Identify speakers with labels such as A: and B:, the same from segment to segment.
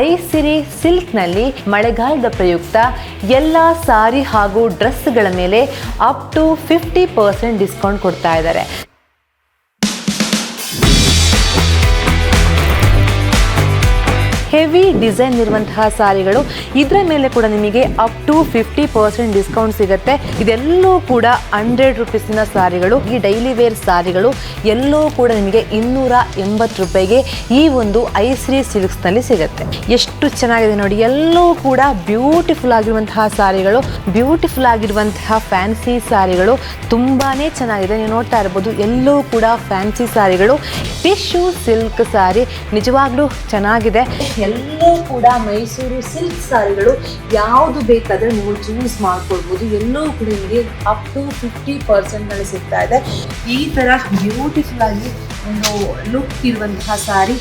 A: ಐಸಿರಿ ಸಿಲ್ಕ್ನಲ್ಲಿ ಮಳೆಗಾಲದ ಪ್ರಯುಕ್ತ ಎಲ್ಲ ಸಾರಿ ಹಾಗೂ ಡ್ರೆಸ್ಗಳ ಮೇಲೆ up to fifty percent discount ಕೊಡ್ತಾ ಇದ್ದಾರೆ. ಹೆವಿ ಡಿಸೈನ್ ಇರುವಂತಹ ಸಾರಿಗಳು. ಇದರ ಮೇಲೆ ಕೂಡ ನಿಮಗೆ up to fifty percent discount ಸಿಗುತ್ತೆ. ಇದೆಲ್ಲೂ ಕೂಡ ಹಂಡ್ರೆಡ್ ರುಪೀಸಿನ ಸಾರಿಗಳು, ಈ ಡೈಲಿ ವೇರ್ ಸಾರಿಗಳು ಎಲ್ಲವೂ ಕೂಡ ನಿಮಗೆ ಇನ್ನೂರ ಎಂಬತ್ತು ರೂಪಾಯಿಗೆ ಈ ಒಂದು ಐಶ್ರೀ ಸಿಲ್ಕ್ಸ್ನಲ್ಲಿ ಸಿಗುತ್ತೆ. ಎಷ್ಟು ಚೆನ್ನಾಗಿದೆ ನೋಡಿ ಎಲ್ಲವೂ ಕೂಡ ಬ್ಯೂಟಿಫುಲ್ ಆಗಿರುವಂತಹ ಸಾರಿಗಳು ಬ್ಯೂಟಿಫುಲ್ ಆಗಿರುವಂತಹ ಫ್ಯಾನ್ಸಿ ಸಾರಿಗಳು ತುಂಬಾ ಚೆನ್ನಾಗಿದೆ. ನೀವು ನೋಡ್ತಾ ಇರ್ಬೋದು ಎಲ್ಲವೂ ಕೂಡ ಫ್ಯಾನ್ಸಿ ಸಾರಿಗಳು. ಟಿಶ್ಯೂ ಸಿಲ್ಕ್ ಸಾರಿ ನಿಜವಾಗ್ಲೂ ಚೆನ್ನಾಗಿದೆ. ಎಲ್ಲವೂ ಕೂಡ ಮೈಸೂರು ಸಿಲ್ಕ್ ಸಾರಿಗಳು ಯಾವುದು ಬೇಕಾದರೆ ನೀವು ಚೂಸ್ ಮಾಡ್ಕೊಳ್ಬೋದು. ಎಲ್ಲೂ ಕೂಡ ನಿಮಗೆ ಅಪ್ ಟು ಫಿಫ್ಟಿ ಪರ್ಸೆಂಟ್ನಲ್ಲಿ ಸಿಗ್ತಾ ಇದೆ. ಈ ಥರ ಬ್ಯೂಟಿಫುಲ್ ಆಗಿ ಒಂದು ಲುಕ್ ಇರುವಂತಹ ಸಾರಿ.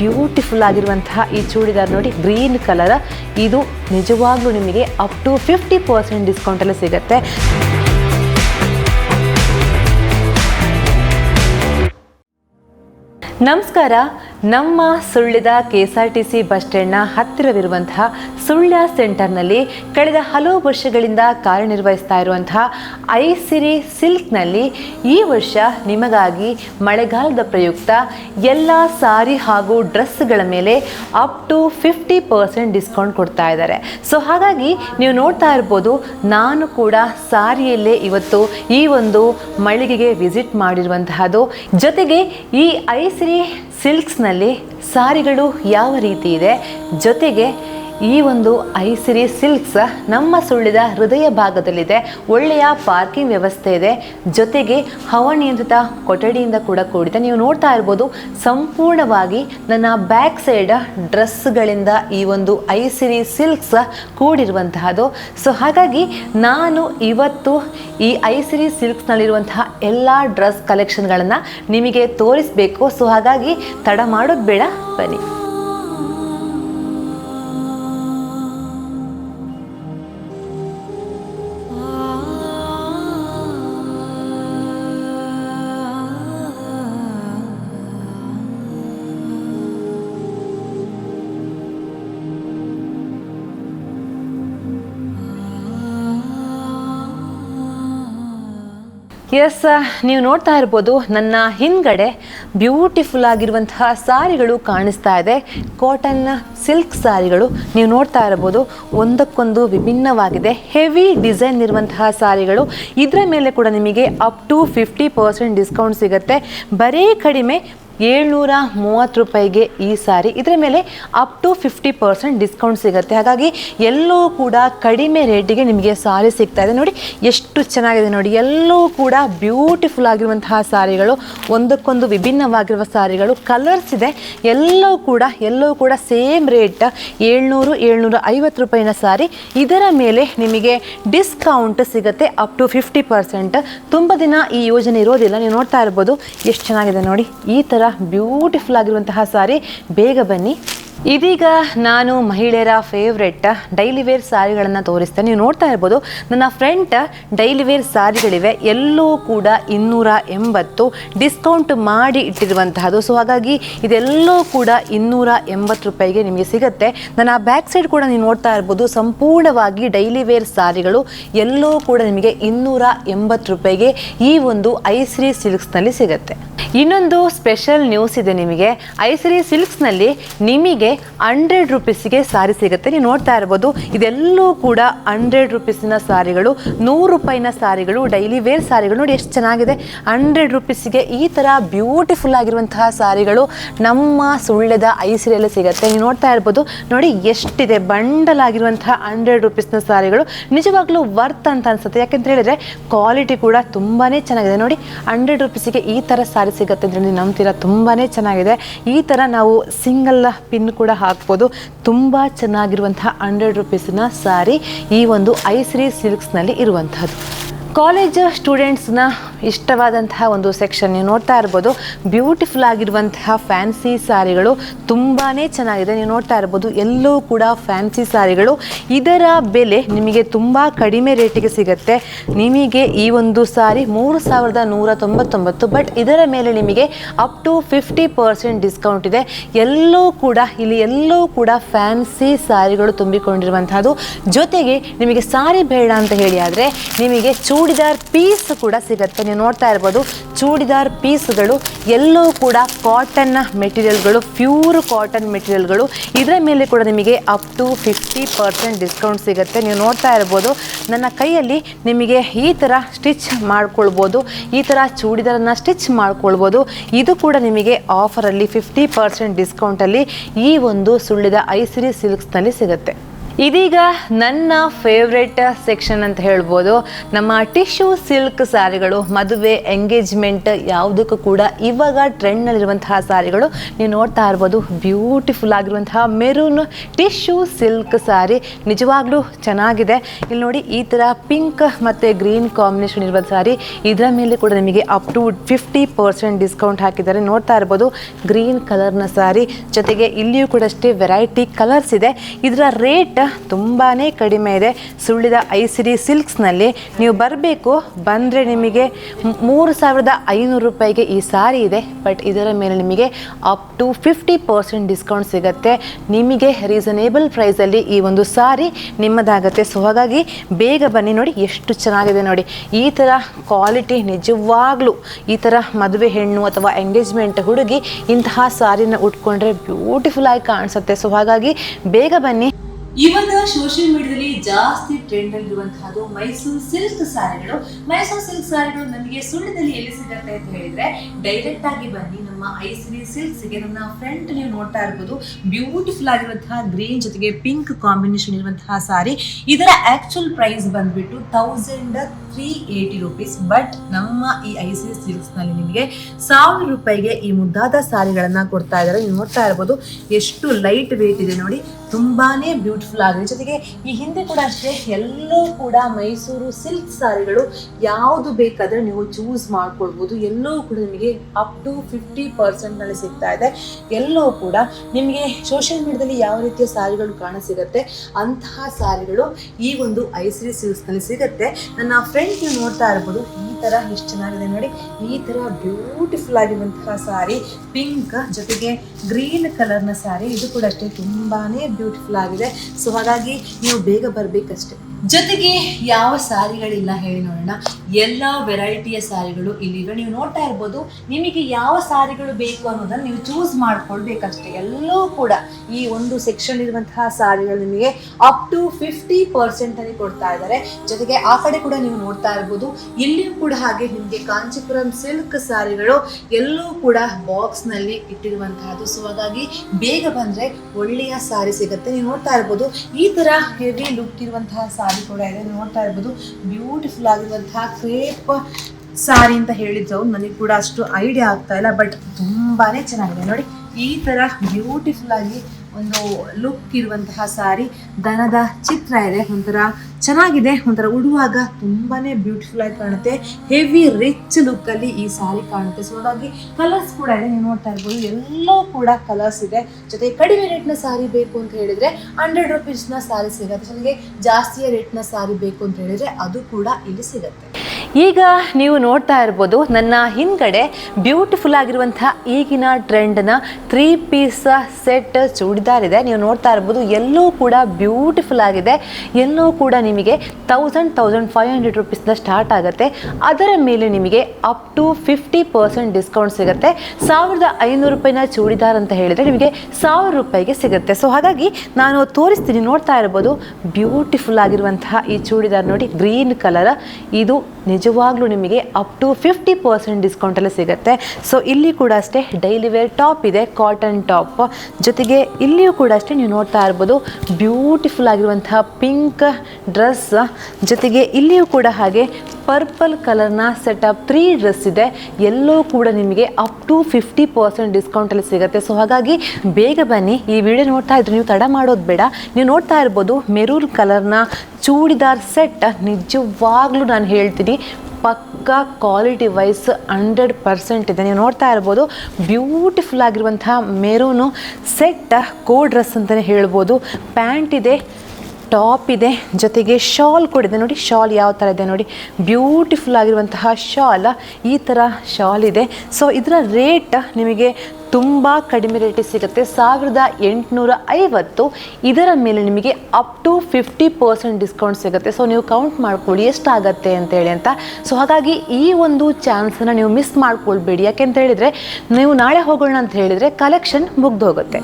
A: ಬ್ಯೂಟಿಫುಲ್ ಆಗಿರುವಂತಹ ಈ ಚೂಡಿದಾರ್ ನೋಡಿ ಗ್ರೀನ್ ಕಲರ್ ಇದು ನಿಜವಾಗ್ಲೂ ನಿಮಗೆ ಅಪ್ ಟು ಫಿಫ್ಟಿ ಪರ್ಸೆಂಟ್ ಡಿಸ್ಕೌಂಟಲ್ಲಿ ಸಿಗುತ್ತೆ. ನಮಸ್ಕಾರ. ನಮ್ಮ ಸುಳ್ಯದ K S R T C bus ಸ್ಟ್ಯಾಂಡ್ನ ಹತ್ತಿರವಿರುವಂತಹ ಸುಳ್ಯ ಸೆಂಟರ್ನಲ್ಲಿ ಕಳೆದ ಹಲವು ವರ್ಷಗಳಿಂದ ಕಾರ್ಯನಿರ್ವಹಿಸ್ತಾ ಇರುವಂತಹ ಐಸಿರಿ ಸಿಲ್ಕ್ನಲ್ಲಿ ಈ ವರ್ಷ ನಿಮಗಾಗಿ ಮಳೆಗಾಲದ ಪ್ರಯುಕ್ತ ಎಲ್ಲ ಸಾರಿ ಹಾಗೂ ಡ್ರೆಸ್ಗಳ ಮೇಲೆ up to fifty percent discount ಕೊಡ್ತಾ ಇದ್ದಾರೆ. ಸೊ ಹಾಗಾಗಿ ನೀವು ನೋಡ್ತಾ ಇರ್ಬೋದು, ನಾನು ಕೂಡ ಸಾರಿಯಲ್ಲೇ ಇವತ್ತು ಈ ಒಂದು ಮಳಿಗೆಗೆ ವಿಸಿಟ್ ಮಾಡಿರುವಂತಹದ್ದು. ಜೊತೆಗೆ ಈ ಐಸಿರಿ ಸಿಲ್ಕ್ಸ್ನಲ್ಲಿ ಸಾರಿಗಳು ಯಾವ ರೀತಿ ಇದೆ? ಜೊತೆಗೆ ಈ ಒಂದು ಐ ಸಿರಿ ಸಿಲ್ಕ್ಸ್ ನಮ್ಮ ಸುಳ್ಳಿದ ಹೃದಯ ಭಾಗದಲ್ಲಿದೆ. ಒಳ್ಳೆಯ ಪಾರ್ಕಿಂಗ್ ವ್ಯವಸ್ಥೆ ಇದೆ. ಜೊತೆಗೆ ಹವಾನಿಯಂತ್ರಿತ ಕೊಠಡಿಯಿಂದ ಕೂಡ ಕೂಡಿದೆ. ನೀವು ನೋಡ್ತಾ ಇರ್ಬೋದು, ಸಂಪೂರ್ಣವಾಗಿ ನನ್ನ ಬ್ಯಾಕ್ ಸೈಡ್ ಡ್ರೆಸ್ಗಳಿಂದ ಈ ಒಂದು ಐ ಸಿರಿ ಸಿಲ್ಕ್ಸ್ ಕೂಡಿರುವಂತಹದ್ದು. ಸೊ ಹಾಗಾಗಿ ನಾನು ಇವತ್ತು ಈ ಐ ಸಿರಿ ಸಿಲ್ಕ್ಸ್ನಲ್ಲಿರುವಂತಹ ಎಲ್ಲ ಡ್ರೆಸ್ ಕಲೆಕ್ಷನ್ಗಳನ್ನು ನಿಮಗೆ ತೋರಿಸಬೇಕು. ಸೊ ಹಾಗಾಗಿ ತಡ ಮಾಡೋದು ಬೇಡ, ಬನ್ನಿ. ಎಸ್ ನೀವು ನೋಡ್ತಾ ಇರ್ಬೋದು, ನನ್ನ ಹಿಂದ್ಗಡೆ ಬ್ಯೂಟಿಫುಲ್ ಆಗಿರುವಂತಹ ಸಾರಿಗಳು ಕಾಣಿಸ್ತಾ ಇದೆ. ಕಾಟನ್ ಸಿಲ್ಕ್ ಸಾರಿಗಳು. ನೀವು ನೋಡ್ತಾ ಇರ್ಬೋದು, ಒಂದಕ್ಕೊಂದು ವಿಭಿನ್ನವಾಗಿದೆ. ಹೆವಿ ಡಿಸೈನ್ ಇರುವಂತಹ ಸಾರಿಗಳು. ಇದರ ಮೇಲೆ ಕೂಡ ನಿಮಗೆ up to fifty percent discount ಸಿಗುತ್ತೆ. ಬರೀ ಕಡಿಮೆ ಏಳ್ನೂರ ಮೂವತ್ತು ರೂಪಾಯಿಗೆ ಈ ಸಾರಿ ಇದರ ಮೇಲೆ up to fifty percent discount ಸಿಗುತ್ತೆ. ಹಾಗಾಗಿ ಎಲ್ಲೂ ಕೂಡ ಕಡಿಮೆ ರೇಟಿಗೆ ನಿಮಗೆ ಸಾರಿ ಸಿಗ್ತಾ ಇದೆ. ನೋಡಿ, ಎಷ್ಟು ಚೆನ್ನಾಗಿದೆ ನೋಡಿ. ಎಲ್ಲೂ ಕೂಡ ಬ್ಯೂಟಿಫುಲ್ ಆಗಿರುವಂತಹ ಸಾರಿಗಳು, ಒಂದಕ್ಕೊಂದು ವಿಭಿನ್ನವಾಗಿರುವ ಸಾರಿಗಳು ಕಲರ್ಸ್ ಇದೆ. ಎಲ್ಲೂ ಕೂಡ ಎಲ್ಲೂ ಕೂಡ ಸೇಮ್ ರೇಟ್ ಏಳ್ನೂರು ಏಳ್ನೂರ ಐವತ್ತು ರೂಪಾಯಿನ ಸಾರಿ. ಇದರ ಮೇಲೆ ನಿಮಗೆ ಡಿಸ್ಕೌಂಟ್ ಸಿಗುತ್ತೆ ಅಪ್ ಟು ಫಿಫ್ಟಿ ಪರ್ಸೆಂಟ್ ತುಂಬ ದಿನ ಈ ಯೋಜನೆ ಇರೋದಿಲ್ಲ. ನೀವು ನೋಡ್ತಾ ಇರ್ಬೋದು, ಎಷ್ಟು ಚೆನ್ನಾಗಿದೆ ನೋಡಿ. ಈ ಥರ ಬ್ಯೂಟಿಫುಲ್ ಆಗಿರುವಂತಹ ಸಾರಿ ಬೇಗ ಬನ್ನಿ. ಇದೀಗ ನಾನು ಮಹಿಳೆಯರ ಫೇವ್ರೆಟ್ ಡೈಲಿ ವೇರ್ ಸಾರಿಗಳನ್ನು ತೋರಿಸ್ತೇನೆ. ನೀವು ನೋಡ್ತಾ ಇರ್ಬೋದು, ನನ್ನ ಫ್ರೆಂಡ್ ಡೈಲಿ ವೇರ್ ಸಾರಿಗಳಿವೆ. ಎಲ್ಲೂ ಕೂಡ ಇನ್ನೂರ ಎಂಬತ್ತು ಡಿಸ್ಕೌಂಟ್ ಮಾಡಿ ಇಟ್ಟಿರುವಂತಹದ್ದು. ಸೊ ಹಾಗಾಗಿ ಇದೆಲ್ಲವೂ ಕೂಡ ಇನ್ನೂರ ಎಂಬತ್ತು ರೂಪಾಯಿಗೆ ನಿಮಗೆ ಸಿಗುತ್ತೆ. ನನ್ನ ಬ್ಯಾಕ್ ಸೈಡ್ ಕೂಡ ನೀವು ನೋಡ್ತಾ ಇರ್ಬೋದು, ಸಂಪೂರ್ಣವಾಗಿ ಡೈಲಿ ವೇರ್ ಸಾರಿಗಳು. ಎಲ್ಲೂ ಕೂಡ ನಿಮಗೆ ಇನ್ನೂರ ಎಂಬತ್ತು ರೂಪಾಯಿಗೆ ಈ ಒಂದು ಐಶ್ರೀ ಸಿಲ್ಕ್ಸ್ನಲ್ಲಿ ಸಿಗುತ್ತೆ. ಇನ್ನೊಂದು ಸ್ಪೆಷಲ್ ನ್ಯೂಸ್ ಇದೆ ನಿಮಗೆ. ಐಸ್ರಿ ಸಿಲ್ಕ್ಸ್ನಲ್ಲಿ ನಿಮಗೆ ಹಂಡ್ರೆಡ್ ರುಪೀಸಿಗೆ ಸಾರಿ ಸಿಗುತ್ತೆ. ನೀವು ನೋಡ್ತಾ ಇರ್ಬೋದು, ಇದೆಲ್ಲೂ ಕೂಡ ಹಂಡ್ರೆಡ್ ರುಪೀಸಿನ ಸಾರಿಗಳು, ನೂರು ರೂಪಾಯಿನ ಸಾರಿಗಳು, ಡೈಲಿ ವೇರ್ ಸಾರಿಗಳು ನೋಡಿ ಎಷ್ಟು ಚೆನ್ನಾಗಿದೆ. ಹಂಡ್ರೆಡ್ ರುಪೀಸಿಗೆ ಈ ಥರ ಬ್ಯೂಟಿಫುಲ್ ಆಗಿರುವಂತಹ ಸಾರಿಗಳು ನಮ್ಮ ಸುಳ್ಳ್ಯದ ಐಸಿರಿಯಲ್ಲಿ ಸಿಗುತ್ತೆ. ನೀವು ನೋಡ್ತಾ ಇರ್ಬೋದು, ನೋಡಿ ಎಷ್ಟಿದೆ, ಬಂಡಲ್ ಆಗಿರುವಂತಹ ಹಂಡ್ರೆಡ್ ರುಪೀಸ್ನ ಸಾರಿಗಳು. ನಿಜವಾಗ್ಲೂ ವರ್ತ್ ಅಂತ ಅನ್ಸುತ್ತೆ. ಯಾಕೆಂತ ಹೇಳಿದ್ರೆ, ಕ್ವಾಲಿಟಿ ಕೂಡ ತುಂಬಾ ಚೆನ್ನಾಗಿದೆ. ನೋಡಿ, ಹಂಡ್ರೆಡ್ ರುಪೀಸಿಗೆ ಈ ಥರ ಸಾರಿ ಸಿಗುತ್ತೆ ಅಂದರೆ ನೀವು ನಂಬ್ತೀರಾ? ತುಂಬಾ ಚೆನ್ನಾಗಿದೆ. ಈ ಥರ ನಾವು ಸಿಂಗಲ್ ಪಿನ್ ಕೂಡ ಹಾಕ್ಬೋದು. ತುಂಬ ಚೆನ್ನಾಗಿರುವಂತಹ ಹಂಡ್ರೆಡ್ ರುಪೀಸಿನ ಸಾರಿ ಈ ಒಂದು ಐಶ್ರೀ ಸಿಲ್ಕ್ಸ್ನಲ್ಲಿ ಇರುವಂತಹದ್ದು. ಕಾಲೇಜ್ ಸ್ಟೂಡೆಂಟ್ಸ್ನ ಇಷ್ಟವಾದಂತಹ ಒಂದು ಸೆಕ್ಷನ್ ನೀವು ನೋಡ್ತಾ ಇರ್ಬೋದು. ಬ್ಯೂಟಿಫುಲ್ ಆಗಿರುವಂತಹ ಫ್ಯಾನ್ಸಿ ಸಾರಿಗಳು ತುಂಬಾ ಚೆನ್ನಾಗಿದೆ. ನೀವು ನೋಡ್ತಾ ಇರ್ಬೋದು, ಎಲ್ಲೂ ಕೂಡ ಫ್ಯಾನ್ಸಿ ಸಾರಿಗಳು. ಇದರ ಬೆಲೆ ನಿಮಗೆ ತುಂಬ ಕಡಿಮೆ ರೇಟಿಗೆ ಸಿಗುತ್ತೆ. ನಿಮಗೆ ಈ ಒಂದು ಸಾರಿ ಮೂರು ಸಾವಿರದ ನೂರ ತೊಂಬತ್ತೊಂಬತ್ತು ಬಟ್ ಇದರ ಮೇಲೆ ನಿಮಗೆ up to fifty percent discount ಇದೆ. ಎಲ್ಲೂ ಕೂಡ, ಇಲ್ಲಿ ಎಲ್ಲೂ ಕೂಡ ಫ್ಯಾನ್ಸಿ ಸಾರಿಗಳು ತುಂಬಿಕೊಂಡಿರುವಂತಹದ್ದು. ಜೊತೆಗೆ ನಿಮಗೆ ಸಾರಿ ಬೇಡ ಅಂತ ಹೇಳಿ ಆದರೆ ನಿಮಗೆ ಚೂಡಿದಾರ್ ಪೀಸ್ ಕೂಡ ಸಿಗುತ್ತೆ. ನೀವು ನೋಡ್ತಾ ಇರ್ಬೋದು, ಚೂಡಿದಾರ್ ಪೀಸ್ಗಳು ಎಲ್ಲವೂ ಕೂಡ ಕಾಟನ್ನ ಮೆಟೀರಿಯಲ್ಗಳು ಪ್ಯೂರ್ ಕಾಟನ್ ಮೆಟೀರಿಯಲ್ಗಳು ಇದರ ಮೇಲೆ ಕೂಡ ನಿಮಗೆ up to fifty percent discount ಸಿಗುತ್ತೆ. ನೀವು ನೋಡ್ತಾ ಇರ್ಬೋದು, ನನ್ನ ಕೈಯಲ್ಲಿ ನಿಮಗೆ ಈ ಥರ ಸ್ಟಿಚ್ ಮಾಡ್ಕೊಳ್ಬೋದು, ಈ ಥರ ಚೂಡಿದಾರನ್ನು ಸ್ಟಿಚ್ ಮಾಡ್ಕೊಳ್ಬೋದು. ಇದು ಕೂಡ ನಿಮಗೆ ಆಫರಲ್ಲಿ ಫಿಫ್ಟಿ ಪರ್ಸೆಂಟ್ ಡಿಸ್ಕೌಂಟಲ್ಲಿ ಈ ಒಂದು ಸುಳ್ಳಿದ ಐಸಿರಿ ಸಿಲ್ಕ್ಸ್ನಲ್ಲಿ ಸಿಗುತ್ತೆ. ಇದೀಗ ನನ್ನ ಫೇವ್ರೆಟ್ ಸೆಕ್ಷನ್ ಅಂತ ಹೇಳ್ಬೋದು. ನಮ್ಮ ಟಿಶ್ಯೂ ಸಿಲ್ಕ್ ಸಾರಿಗಳು, ಮದುವೆ ಎಂಗೇಜ್ಮೆಂಟ್ ಯಾವುದಕ್ಕೂ ಕೂಡ ಇವಾಗ ಟ್ರೆಂಡ್ನಲ್ಲಿರುವಂತಹ ಸಾರಿಗಳು. ನೀವು ನೋಡ್ತಾ ಇರ್ಬೋದು ಬ್ಯೂಟಿಫುಲ್ ಆಗಿರುವಂತಹ ಮೆರೂನ್ ಟಿಶ್ಯೂ ಸಿಲ್ಕ್ ಸಾರಿ. ನಿಜವಾಗ್ಲೂ ಚೆನ್ನಾಗಿದೆ. ಇಲ್ಲಿ ನೋಡಿ ಈ ಥರ ಪಿಂಕ್ ಮತ್ತು ಗ್ರೀನ್ ಕಾಂಬಿನೇಷನ್ ಇರುವ ಸಾರಿ. ಇದರ ಮೇಲೆ ಕೂಡ ನಿಮಗೆ up to fifty percent discount ಹಾಕಿದ್ದಾರೆ. ನೋಡ್ತಾ ಇರ್ಬೋದು ಗ್ರೀನ್ ಕಲರ್ನ ಸಾರಿ. ಜೊತೆಗೆ ಇಲ್ಲಿಯೂ ಕೂಡ ಅಷ್ಟೇ ವೆರೈಟಿ ಕಲರ್ಸ್ ಇದೆ. ಇದರ ರೇಟ್ ತುಂಬಾ ಕಡಿಮೆ ಇದೆ. ಸುಳ್ಳಿದ ಐಸಿರಿ ಸಿಲ್ಕ್ಸ್ನಲ್ಲಿ ನೀವು ಬರಬೇಕು, ಬಂದರೆ ನಿಮಗೆ ಮೂರು ಸಾವಿರದ ಐನೂರು ರೂಪಾಯಿಗೆ ಈ ಸಾರಿ ಇದೆ. ಬಟ್ ಇದರ ಮೇಲೆ ನಿಮಗೆ up to fifty percent discount ಸಿಗುತ್ತೆ. ನಿಮಗೆ ರೀಸನೇಬಲ್ ಪ್ರೈಸಲ್ಲಿ ಈ ಒಂದು ಸಾರಿ ನಿಮ್ಮದಾಗತ್ತೆ. ಸೊ ಹಾಗಾಗಿ ಬೇಗ ಬನ್ನಿ ನೋಡಿ, ಎಷ್ಟು ಚೆನ್ನಾಗಿದೆ ನೋಡಿ. ಈ ಥರ ಕ್ವಾಲಿಟಿ ನಿಜವಾಗ್ಲೂ ಈ ಥರ ಮದುವೆ ಹೆಣ್ಣು ಅಥವಾ ಎಂಗೇಜ್ಮೆಂಟ್ ಹುಡುಗಿ ಇಂತಹ ಸಾರಿನ ಉಟ್ಕೊಂಡ್ರೆ ಬ್ಯೂಟಿಫುಲ್ ಆಗಿ ಕಾಣಿಸುತ್ತೆ. ಸೊ ಹಾಗಾಗಿ ಬೇಗ ಬನ್ನಿ.
B: ಇವಾಗ ಸೋಷಿಯಲ್ ಮೀಡಿಯಾದಲ್ಲಿ ಜಾಸ್ತಿ ಟ್ರೆಂಡ್ ಆಗಿರುವಂತಹದ್ದು ಮೈಸೂರು ಸಿಲ್ಕ್ ಸಾರಿಗಳು ಮೈಸೂರು ಸಿಲ್ಕ್ ಸಾರಿಗಳು ನಮಗೆ ಸುಳ್ಳಿನಲ್ಲಿ ಎಲ್ಲಿ ಸಿಗತ್ತೆ ಅಂತ ಹೇಳಿದ್ರೆ ಡೈರೆಕ್ಟ್ ಆಗಿ ಬನ್ನಿ ನಮ್ಮ ಐಸಿರಿ ಸಿಲ್ಕ್ಸ್ಗೆ ನನ್ನ ಫ್ರಂಟ್ ನೀವು ನೋಡ್ತಾ ಇರ್ಬೋದು ಬ್ಯೂಟಿಫುಲ್ ಆಗಿರುವಂತಹ ಗ್ರೀನ್ ಜೊತೆಗೆ ಪಿಂಕ್ ಕಾಂಬಿನೇಷನ್ ಇರುವಂತಹ ಸಾರಿ ಇದರ ಆಕ್ಚುಲ್ ಪ್ರೈಸ್ ಬಂದ್ಬಿಟ್ಟು thousand three eighty rupees but ನಮ್ಮ ಈ ಐ ಸಿ ಸಿಲ್ಕ್ಸ್ನಲ್ಲಿ ನಿಮಗೆ ಸಾವಿರ ರೂಪಾಯಿಗೆ ಈ ಮುದ್ದಾದ ಸಾರಿಗಳನ್ನ ಕೊಡ್ತಾ ಇದ್ದಾರೆ. ನೀವು ನೋಡ್ತಾ ಇರ್ಬೋದು ಎಷ್ಟು ಲೈಟ್ ವೇಟ್ ಇದೆ ನೋಡಿ. ತುಂಬಾನೇ ಬ್ಯೂಟಿಫುಲ್ ಆಗಿದೆ. ಜೊತೆಗೆ ಈ ಹಿಂದೆ ಕೂಡ ಅಷ್ಟೇ, ಎಲ್ಲೂ ಕೂಡ ಮೈಸೂರು ಸಿಲ್ಕ್ ಸಾರಿಗಳು ಯಾವುದು ಬೇಕಾದರೆ ನೀವು ಚೂಸ್ ಮಾಡ್ಕೊಳ್ಬೋದು. ಎಲ್ಲವೂ ಕೂಡ ನಿಮಗೆ ಅಪ್ ಟು ಫಿಫ್ಟಿ ಪರ್ಸೆಂಟ್ನಲ್ಲಿ ಸಿಗ್ತಾ ಇದೆ. ಎಲ್ಲವೂ ಕೂಡ ನಿಮಗೆ ಸೋಷಿಯಲ್ ಮೀಡಿಯಾದಲ್ಲಿ ಯಾವ ರೀತಿಯ ಸಾರಿಗಳು ಕಾಣಸಿಗತ್ತೆ ಅಂತಹ ಸಾರಿಗಳು ಈ ಒಂದು ಐಸ್ರಿ ಸಿಲ್ಕ್ಸ್ನಲ್ಲಿ ಸಿಗುತ್ತೆ. ನನ್ನ ಫ್ರೆಂಡ್ ನೀವು ನೋಡ್ತಾ ಇರ್ಬೋದು ಥರ ಎಷ್ಟು ಚೆನ್ನಾಗಿದೆ ನೋಡಿ. ಈ ಥರ ಬ್ಯೂಟಿಫುಲ್ ಆಗಿರುವಂತಹ ಸಾರಿ ಪಿಂಕ್ ಜೊತೆಗೆ ಗ್ರೀನ್ ಕಲರ್ನ ಸಾರಿ ಇದು ಕೂಡ ಅಷ್ಟೇ ತುಂಬಾ ಬ್ಯೂಟಿಫುಲ್ ಆಗಿದೆ. ಸೊ ಹಾಗಾಗಿ ನೀವು ಬೇಗ ಬರಬೇಕಷ್ಟೆ. ಜೊತೆಗೆ ಯಾವ ಸಾರಿಗಳಿಲ್ಲ ಹೇಳಿ ನೋಡೋಣ. ಎಲ್ಲ ವೆರೈಟಿಯ ಸಾರಿಗಳು ಇಲ್ಲಿವೆ. ನೀವು ನೋಡ್ತಾ ಇರ್ಬೋದು, ನಿಮಗೆ ಯಾವ ಸಾರಿಗಳು ಬೇಕು ಅನ್ನೋದನ್ನು ನೀವು ಚೂಸ್ ಮಾಡ್ಕೊಳ್ಬೇಕಷ್ಟೇ. ಎಲ್ಲೂ ಕೂಡ ಈ ಒಂದು ಸೆಕ್ಷನ್ ಇರುವಂತಹ ಸಾರಿಗಳು ನಿಮಗೆ ಅಪ್ ಟು ಫಿಫ್ಟಿ ಪರ್ಸೆಂಟ್ ಅಲ್ಲಿ ಕೊಡ್ತಾ ಇದ್ದಾರೆ. ಜೊತೆಗೆ ಆ ಕಡೆ ಕೂಡ ನೀವು ನೋಡ್ತಾ ಇರ್ಬೋದು, ಇಲ್ಲಿಯೂ ಕೂಡ ಹಾಗೆ ನಿಮಗೆ ಕಾಂಚೀಪುರಂ ಸಿಲ್ಕ್ ಸಾರಿಗಳು ಎಲ್ಲೂ ಕೂಡ ಬಾಕ್ಸ್ನಲ್ಲಿ ಇಟ್ಟಿರುವಂತಹದ್ದು. ಸೊ ಹಾಗಾಗಿ ಬೇಗ ಬಂದ್ರೆ ಒಳ್ಳೆಯ ಸಾರಿ ಸಿಗುತ್ತೆ. ನೀವು ನೋಡ್ತಾ ಇರ್ಬೋದು, ಈ ತರ ಹೆವಿ ಲುಕ್ ಇರುವಂತಹ ಸಾರಿ ಕೂಡ ಇದೆ. ನೋಡ್ತಾ ಇರ್ಬೋದು. ಬ್ಯೂಟಿಫುಲ್ ಆಗಿರುವಂತಹ ಕ್ರೇಪ್ ಸಾರಿ ಅಂತ ಹೇಳಿದ್ರು. ನನಗೆ ಕೂಡ ಅಷ್ಟು ಐಡಿಯಾ ಆಗ್ತಾ ಇಲ್ಲ ಬಟ್ ತುಂಬಾನೇ ಚೆನ್ನಾಗಿದೆ. ನೋಡಿ, ಈ ತರ ಬ್ಯೂಟಿಫುಲ್ ಆಗಿ ಒಂದು ಲುಕ್ ಇರುವಂತಹ ಸಾರಿ ದನದ ಚಿತ್ರ ಇದೆ. ಒಂಥರ ಚೆನ್ನಾಗಿದೆ. ಒಂಥರ ಉಡುವಾಗ ತುಂಬಾನೇ ಬ್ಯೂಟಿಫುಲ್ ಆಗಿ ಕಾಣುತ್ತೆ. ಹೆವಿ ರಿಚ್ ಲುಕ್ಕಲ್ಲಿ ಈ ಸಾರಿ ಕಾಣುತ್ತೆ. ಸೊ ಹಾಗಾಗಿ ಕಲರ್ಸ್ ಕೂಡ ಇದೆ. ನೀವು ನೋಡ್ತಾ ಇರ್ಬೋದು, ಎಲ್ಲೋ ಕೂಡ ಕಲರ್ಸ್ ಇದೆ. ಜೊತೆ ಕಡಿಮೆ ರೇಟ್ನ ಸಾರಿ ಬೇಕು ಅಂತ ಹೇಳಿದ್ರೆ ಹಂಡ್ರೆಡ್ ರುಪೀಸ್ನ ಸಾರಿ ಸಿಗುತ್ತೆ. ನನಗೆ ಜಾಸ್ತಿಯ ರೇಟ್ನ ಸಾರಿ ಬೇಕು ಅಂತ ಹೇಳಿದ್ರೆ ಅದು ಕೂಡ ಇಲ್ಲಿ ಸಿಗುತ್ತೆ.
A: ಈಗ ನೀವು ನೋಡ್ತಾ ಇರ್ಬೋದು ನನ್ನ ಹಿಂದ್ಗಡೆ ಬ್ಯೂಟಿಫುಲ್ ಆಗಿರುವಂತಹ ಈಗಿನ ಟ್ರೆಂಡ್ನ ತ್ರೀ ಪೀಸ್ ಸೆಟ್ ಚೂಡಿದಾರ್ ಇದೆ. ನೀವು ನೋಡ್ತಾ ಇರ್ಬೋದು, ಎಲ್ಲೂ ಕೂಡ ಬ್ಯೂಟಿಫುಲ್ ಆಗಿದೆ. ಎಲ್ಲೂ ಕೂಡ ನಿಮಗೆ ತೌಸಂಡ್ ತೌಸಂಡ್ ಫೈವ್ ಹಂಡ್ರೆಡ್ ರುಪೀಸ್ನ ಸ್ಟಾರ್ಟ್ ಆಗುತ್ತೆ. ಅದರ ಮೇಲೆ ನಿಮಗೆ up to fifty percent discount ಸಿಗುತ್ತೆ. ಸಾವಿರದ ಐನೂರು ರೂಪಾಯಿನ ಚೂಡಿದಾರ್ ಅಂತ ಹೇಳಿದರೆ ನಿಮಗೆ ಸಾವಿರ ರೂಪಾಯಿಗೆ ಸಿಗುತ್ತೆ. ಸೊ ಹಾಗಾಗಿ ನಾನು ತೋರಿಸ್ತೀನಿ, ನೋಡ್ತಾ ಇರ್ಬೋದು ಬ್ಯೂಟಿಫುಲ್ ಆಗಿರುವಂತಹ ಈ ಚೂಡಿದಾರ್ ನೋಡಿ ಗ್ರೀನ್ ಕಲರ್ ಇದು ನಿಜವಾಗ್ಲೂ ನಿಮಗೆ ಅಪ್ ಟು ಫಿಫ್ಟಿ ಪರ್ಸೆಂಟ್ ಡಿಸ್ಕೌಂಟಲ್ಲಿ ಸಿಗುತ್ತೆ. ಸೊ ಇಲ್ಲಿ ಕೂಡ ಅಷ್ಟೇ ಡೈಲಿ ವೇರ್ ಟಾಪ್ ಇದೆ ಕಾಟನ್ ಟಾಪ್ ಜೊತೆಗೆ ಇಲ್ಲಿಯೂ ಕೂಡ ಅಷ್ಟೇ ನೀವು ನೋಡ್ತಾ ಇರ್ಬೋದು ಬ್ಯೂಟಿಫುಲ್ ಆಗಿರುವಂತಹ ಪಿಂಕ್ ಡ್ರೆಸ್ ಜೊತೆಗೆ ಇಲ್ಲಿಯೂ ಕೂಡ ಹಾಗೆ ಪರ್ಪಲ್ ಕಲರ್ನ ಸೆಟಪ್ ತ್ರೀ ಡ್ರೆಸ್ ಇದೆ. ಎಲ್ಲೋ ಕೂಡ ನಿಮಗೆ ಅಪ್ ಟು ಫಿಫ್ಟಿ ಪರ್ಸೆಂಟ್ ಡಿಸ್ಕೌಂಟಲ್ಲಿ ಸಿಗುತ್ತೆ. ಸೊ ಹಾಗಾಗಿ ಬೇಗ ಬನ್ನಿ. ಈ ವಿಡಿಯೋ ನೋಡ್ತಾ ಇದ್ರೆ ನೀವು ತಡ ಮಾಡೋದು ಬೇಡ. ನೀವು ನೋಡ್ತಾ ಇರ್ಬೋದು ಮೆರೂನ್ ಕಲರ್ನ ಚೂಡಿದಾರ್ ಸೆಟ್ ನಿಜವಾಗ್ಲೂ ನಾನು ಹೇಳ್ತೀನಿ, ಪಕ್ಕಾ ಕ್ವಾಲಿಟಿ ವೈಸ್ ಹಂಡ್ರೆಡ್ ಪರ್ಸೆಂಟ್ ಇದೆ. ನೀವು ನೋಡ್ತಾ ಇರ್ಬೋದು ಬ್ಯೂಟಿಫುಲ್ ಆಗಿರುವಂತಹ ಮೆರೂನು ಸೆಟ್ ಕೋ ಡ್ರೆಸ್ ಅಂತಲೇ ಹೇಳ್ಬೋದು. ಪ್ಯಾಂಟ್ ಇದೆ ಟಾಪ್ ಇದೆ. ಜೊತೆಗೆ ಶಾಲ್ ಕೂಡ ಇದೆ. ನೋಡಿ, ಶಾಲ್ ಯಾವ ಥರ ಇದೆ ನೋಡಿ. ಬ್ಯೂಟಿಫುಲ್ ಆಗಿರುವಂತಹ ಶಾಲ್ ಈ ಥರ ಶಾಲ್ ಇದೆ. ಸೊ ಇದರ ರೇಟ್ ನಿಮಗೆ ತುಂಬ ಕಡಿಮೆ ರೇಟಿಗೆ ಸಿಗುತ್ತೆ. ಸಾವಿರದ ಎಂಟುನೂರ ಐವತ್ತು. ಇದರ ಮೇಲೆ ನಿಮಗೆ up to fifty percent discount ಸಿಗುತ್ತೆ. ಸೊ ನೀವು ಕೌಂಟ್ ಮಾಡ್ಕೊಳ್ಳಿ, ಎಷ್ಟಾಗತ್ತೆ ಅಂತೇಳಿ ಅಂತ. ಸೊ ಹಾಗಾಗಿ ಈ ಒಂದು ಚಾನ್ಸನ್ನು ನೀವು ಮಿಸ್ ಮಾಡ್ಕೊಳ್ಬೇಡಿ. ಯಾಕೆಂತ ಹೇಳಿದರೆ, ನೀವು ನಾಳೆ ಹೋಗೋಣ ಅಂತ ಹೇಳಿದರೆ ಕಲೆಕ್ಷನ್ ಮುಗ್ದು ಹೋಗುತ್ತೆ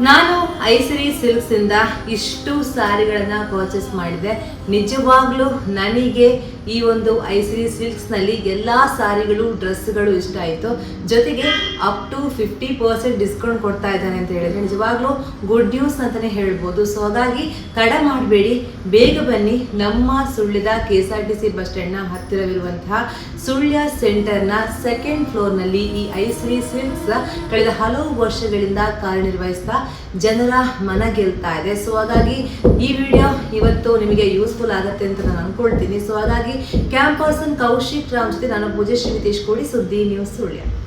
B: ನಾನು ಐಸಿರಿ ಸಿಲ್ಕ್ಸಿಂದ ಇಷ್ಟು ಸಾರಿಗಳನ್ನು ಪರ್ಚೇಸ್ ಮಾಡಿದೆ. ನಿಜವಾಗ್ಲೂ ನನಗೆ ಈ ಒಂದು ಐಸರಿ ಸಿಲ್ಕ್ಸ್ನಲ್ಲಿ ಎಲ್ಲಾ ಸಾರಿಗಳು, ಡ್ರೆಸ್ಗಳು ಇಷ್ಟ ಆಯಿತು. ಜೊತೆಗೆ up to fifty percent discount ಕೊಡ್ತಾ ಇದ್ದಾನೆ ಅಂತ ಹೇಳಿದ್ರೆ ನಿಜವಾಗ್ಲೂ ಗುಡ್ ನ್ಯೂಸ್ ಅಂತಾನೆ ಹೇಳ್ಬೋದು. ಸೊ ಹಾಗಾಗಿ ಕಡೆ ಮಾಡಬೇಡಿ. ಬೇಗ ಬನ್ನಿ. ನಮ್ಮ ಸುಳ್ಯದ K S R T C bus ಸ್ಟ್ಯಾಂಡ್ನ ಹತ್ತಿರವಿರುವಂತಹ ಸುಳ್ಯ ಸೆಂಟರ್ನ ಸೆಕೆಂಡ್ ಫ್ಲೋರ್ನಲ್ಲಿ ಈ ಐಸರಿ ಸಿಲ್ಕ್ಸ್ ಕಳೆದ ಹಲವು ವರ್ಷಗಳಿಂದ ಕಾರ್ಯನಿರ್ವಹಿಸ್ತಾ ಜನರ ಮನ ಗೆಲ್ತಾ ಇದೆ. ಸೊ ಹಾಗಾಗಿ ಈ ವಿಡಿಯೋ ಇವತ್ತು ನಿಮಗೆ ಯೂಸ್ಫುಲ್ ಆಗುತ್ತೆ ಅಂತ ನಾನು ಅನ್ಕೊಳ್ತೀನಿ. ಸೊ ಹಾಗಾಗಿ ಕ್ಯಾಂಪರ್ಸನ್ ಕೌಶಿಕ್ ರಾಮ್ ಜೊತೆ ನಾನು ಪೂಜೆ ಶ್ರೀ ನಿತೀಶ್ ಕೋಡಿ ಸುದ್ದಿ ನ್ಯೂಸ್ ಸುಳ್ಯ.